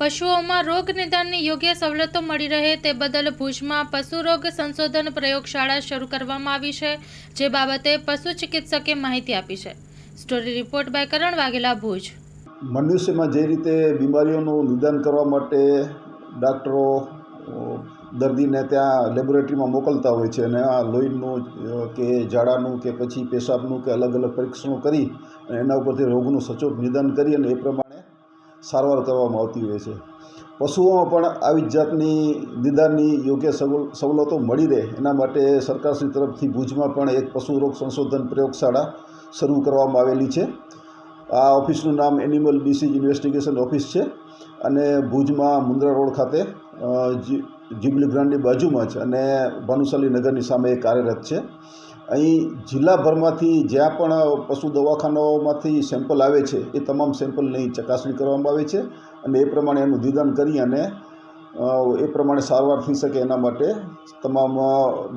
પશુઓમાં રોગ નિદાનની યોગ્ય સવલતો મળી રહે તે બદલ ભુજમાં પશુ રોગ સંશોધન પ્રયોગશાળા શરૂ કરવામાં આવી છે, જે બાબતે પશુ ચિકિત્સકે માહિતી આપી છે. Story report by Karan Vaghela, Bhuj. મનુષ્યમાં જે રીતે બીમારીઓનું નિદાન કરવા માટે ડાક્ટરો દર્દીને ત્યાં લેબોરેટરીમાં મોકલતા હોય છે અને આ લોહીનું કે ઝાડાનું, કે પછી પેશાબનું, કે અલગ અલગ પરીક્ષણો કરી અને એના ઉપરથી રોગનું સચોટ નિદાન કરી અને એ પ્રમાણે સારવાર કરવામાં આવતી હોય છે. પશુઓમાં પણ આવી જાતની નિદાનની યોગ્ય સવલતો મળી રહે. એના માટે સરકારશ્રી તરફથી ભુજમાં પણ એક પશુ રોગ સંશોધન પ્રયોગશાળા શરૂ કરવામાં આવેલી છે. આ ઓફિસનું નામ એનિમલ ડિસીઝ ઇન્વેસ્ટિગેશન ઓફિસ છે અને ભુજમાં મુન્દ્રા રોડ ખાતે જીબલી ગ્રાન્ડની બાજુમાં જ અને ભાનુશાલી નગરની સામે એ કાર્યરત છે. અહીં જિલ્લાભરમાંથી જ્યાં પણ પશુ દવાખાનાઓમાંથી સેમ્પલ આવે છે, એ તમામ સેમ્પલની ચકાસણી કરવામાં આવે છે અને એ પ્રમાણે એનું નિદાન કરી અને એ પ્રમાણે સારવાર થઈ શકે એના માટે તમામ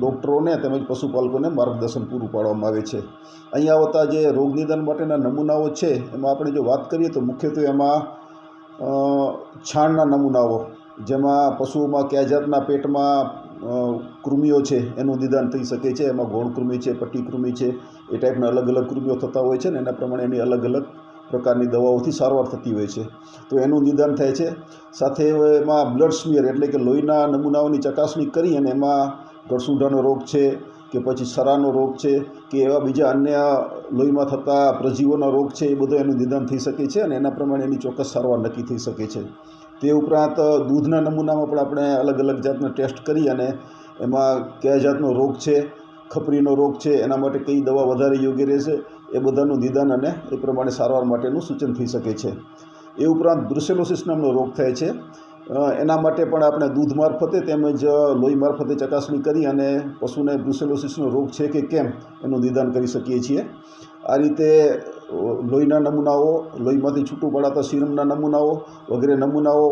ડૉક્ટરોને તેમજ પશુપાલકોને માર્ગદર્શન પૂરું પાડવામાં આવે છે. અહીં આવતા જે રોગ નિદાન માટેના નમૂનાઓ છે, એમાં આપણે જો વાત કરીએ તો મુખ્યત્વે એમાં છાણના નમૂનાઓ જેમાં પશુઓમાં કયા જાતના પેટમાં કૃમિઓ છે, એનું નિદાન થઈ શકે છે, એમાં ગોળ કૃમિ છે, પટ્ટી કૃમિ છે, એ ટાઈપના અલગ અલગ કૃમિઓ થતા હોય છે ને, એના પ્રમાણે એની અલગ અલગ પ્રકારની દવાઓથી સારવાર થતી હોય છે. તો એનું નિદાન થાય છે. સાથે એમાં બ્લડ સ્મિયર એટલે કે લોહીના નમૂનાઓની ચકાસણી કરી અને એમાં ગળસુંઢાનો રોગ છે કે પછી સરાનો રોગ છે કે એવા બીજા અન્ય લોહીમાં થતા પ્રજીવોના રોગ છે, એ બધો એનું નિદાન થઈ શકે છે અને એના પ્રમાણે એની ચોક્કસ સારવાર નક્કી થઈ શકે છે. તે ઉપરાંત દૂધના નમૂનામાં પણ આપણે અલગ અલગ જાતના ટેસ્ટ કરી અને એમાં કયા જાતનો રોગ છે, ખપરીનો રોગ છે, એના માટે કઈ દવા વધારે યોગ્ય રહેશે, એ બધાનું નિદાન અને એ પ્રમાણે સારવાર માટેનું સૂચન થઈ શકે છે. એ ઉપરાંત બ્રુસેલોસિસ નામનો રોગ થાય છે. એના માટે પણ આપણે દૂધ મારફતે તેમજ લોહી મારફતે ચકાસણી કરી અને પશુને બ્રુસેલોસિસનો રોગ છે કે કેમ એનું નિદાન કરી શકીએ છીએ. આ રીતે લોહીના નમૂનાઓ, લોહીમાંથી છૂટું પડાતા સીરમના નમૂનાઓ વગેરે નમૂનાઓ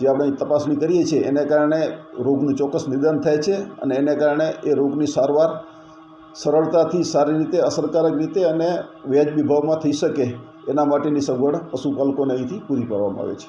જે આપણે તપાસણી કરીએ છીએ, એને કારણે રોગનું ચોક્કસ નિદાન થાય છે અને એને કારણે એ રોગની સારવાર સરળતાથી સારી રીતે, અસરકારક રીતે અને વ્યાજબી ભાવમાં થઈ શકે એના માટેની સગવડ પશુપાલકોને અહીંથી પૂરી પાડવામાં આવે છે.